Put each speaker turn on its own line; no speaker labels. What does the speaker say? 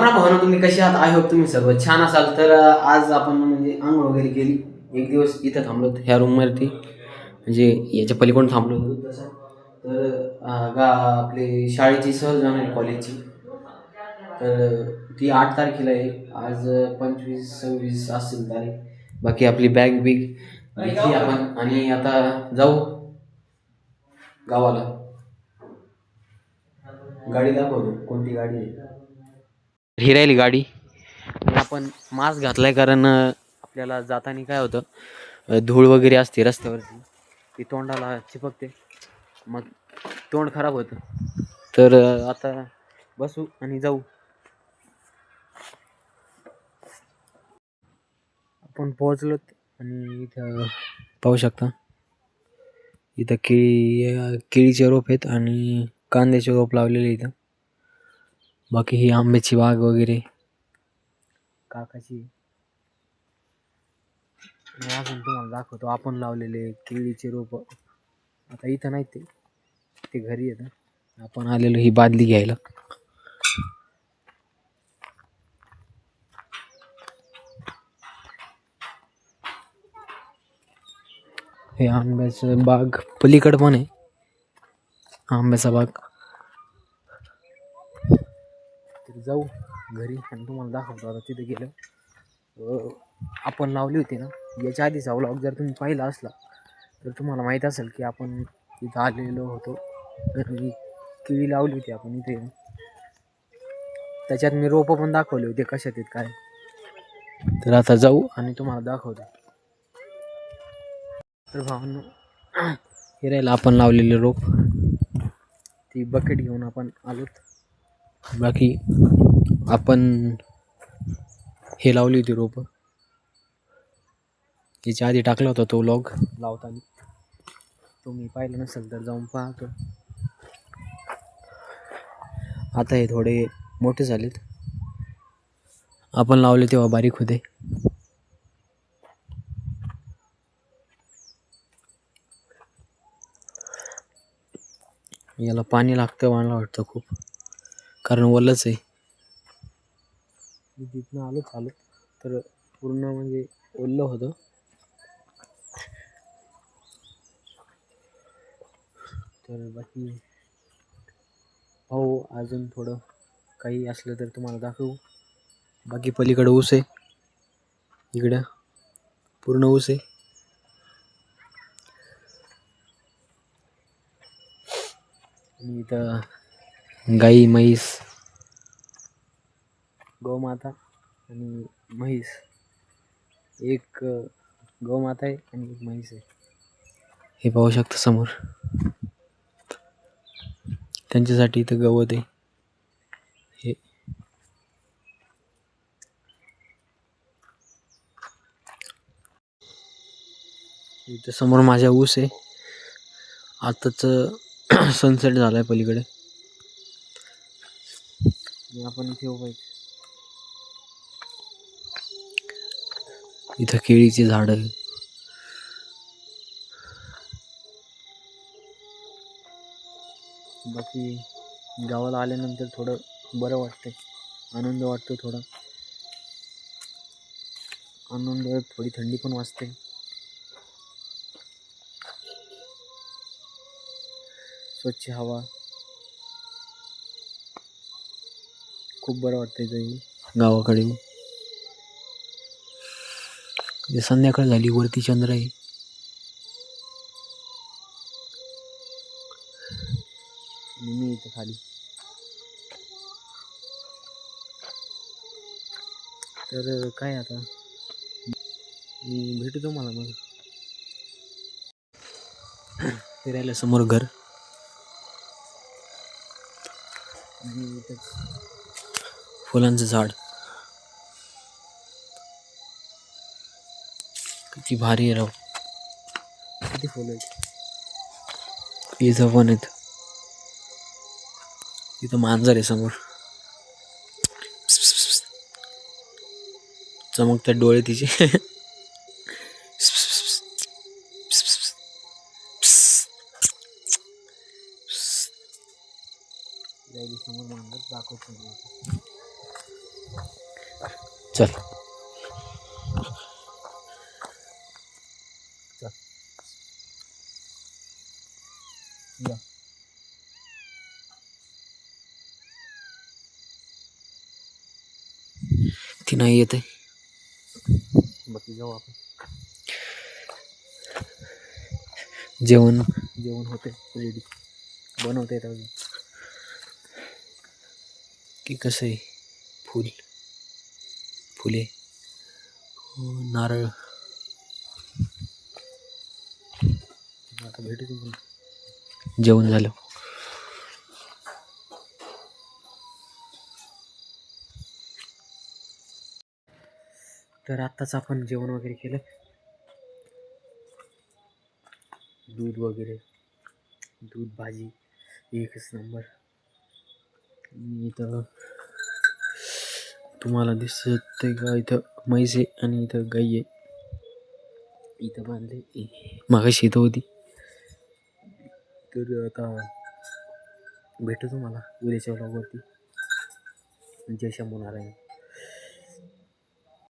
हा भावना तुम्ही कशी आहात? आय होप तुम्ही सर्व छान असाल. तर आज आपण म्हणजे आंघोळ वगैरे केली. एक दिवस इथं थांबलो ह्या रूमवरती म्हणजे याच्या पलीकडून थांबलो होतो तसं. तर गा आपले शाळेची सहज जाणार आहे कॉलेजची तर ती आठ तारखेला आहे. आज पंचवीस सव्वीस असेल तारीख. बाकी आपली बॅग बिग. घेतली आपण आणि आता जाऊ. गावाला. गाडी दाखवतो कोणती गाडी आहे? ही राहिली गाडी. आपण मास्क घातलाय कारण आपल्याला जाताना काय होतं धूळ वगैरे असते रस्त्यावरती. ती तोंडाला चिपकते. मग तोंड खराब होतं. तर आता बसू आणि जाऊ. आपण पोहोचलोत आणि इथं पाहू शकता. इथं केळी केळीचे रोप आहेत आणि कांद्याचे रोप लावलेले इथं बाकी ही आंब्याची बाग वगैरे. काकाची. मी अजून तुम्हाला दाखवतो आपण लावलेले केळीचे रोप. आता इथं नाही ते ते घरी येतं. आपण आलेलो ही बादली घ्यायला. हे आंब्याचं बाग पलीकड पण आहे. आंब्याचा बाग. तर जाऊ घरी. आणि तुम्हाला दाखवतो आता तिथे गेलं. आपण लावली होती ना याच्या आधीचा व्लॉग जर तुम्ही पाहिला असला तर तुम्हाला माहीत असेल की आपण तिथं आलेलो होतो. आणि केळी लावली होती आपण इथे. त्याच्यात मी रोपं पण दाखवले होते कशात आहेत काय तर आता जाऊ आणि तुम्हाला दाखवतो. तर भावांनो हिरायला आपण लावलेले रोप. ती बकेट घेऊन आपण आलोत. बाकी आपण हे लावली होती रोपं. याच्या आधी टाकला होता तो लॉग लावताना. तुम्ही पाहिलं नसेल तर जाऊन पाहतो. आता हे थोडे मोठे झालेत. आपण लावले तेव्हा बारीक होते. याला पाणी लागतं मला वाटतं खूप. कारण ओलंच आहे. जिथनं आलो चालू तर पूर्ण म्हणजे ओललं होतं. तर बाकी भाऊ अजून थोडं काही असलं तर तुम्हाला दाखवू. बाकी पलीकडं ऊस आहे. इकडं पूर्ण ऊस आहे. आणि इथं गाई म्हैस. गोमाता आणि म्हैस. एक गोमाता आहे आणि एक म्हैस आहे. हे पाहू शकता समोर. त्यांच्यासाठी इथं गवत आहे. हे. इथं समोर माझ्या ऊस आहे. आताच सनसेट झालाय पलीकडे. आणि आपण इथे उभं आहे. इथं केळीची झाड बाकी गावाला आल्यानंतर थोडं बरं वाटतंय. आनंद वाटतो थोडा. आनंद थोडी थंडी पण वाजते. स्वच्छ हवा. खूप बरं वाटतंय इथं गावाकडे. म्हणजे संध्याकाळ झाली वरती चंद्र आहे. मी इथं खाली. तर काय आता? मी भेटू तुम्हाला मग. फिरायला समोर घर. आणि फुलांचं झाड. किती भारी आहे राव. किती फुलं आहेत? इथं पण आहेत. इथं मांजर आहे समोर. चमकतात डोळे तिचे. समोर मांजर दाखवतो चल. ती नाही येत बाकी जाऊ आपण. जेवण. जेवण होते रेडी बनवता येत अजून. की कसं आहे? फुल फुले. हो, नारळ. आता भेटू जेवण झालं. तर आत्ताच आपण जेवण वगैरे केलं. दूध वगैरे दूध भाजी एकच नंबर. मी इथं तुम्हाला दिसत आहे का इथं म्हैस आहे आणि इथं गाई आहे. इथं बांधले. मागाशी इथं होती. तर आता भेटू तुम्हाला उद्याच्या ब्लॉगवरती जय शंभू नारायण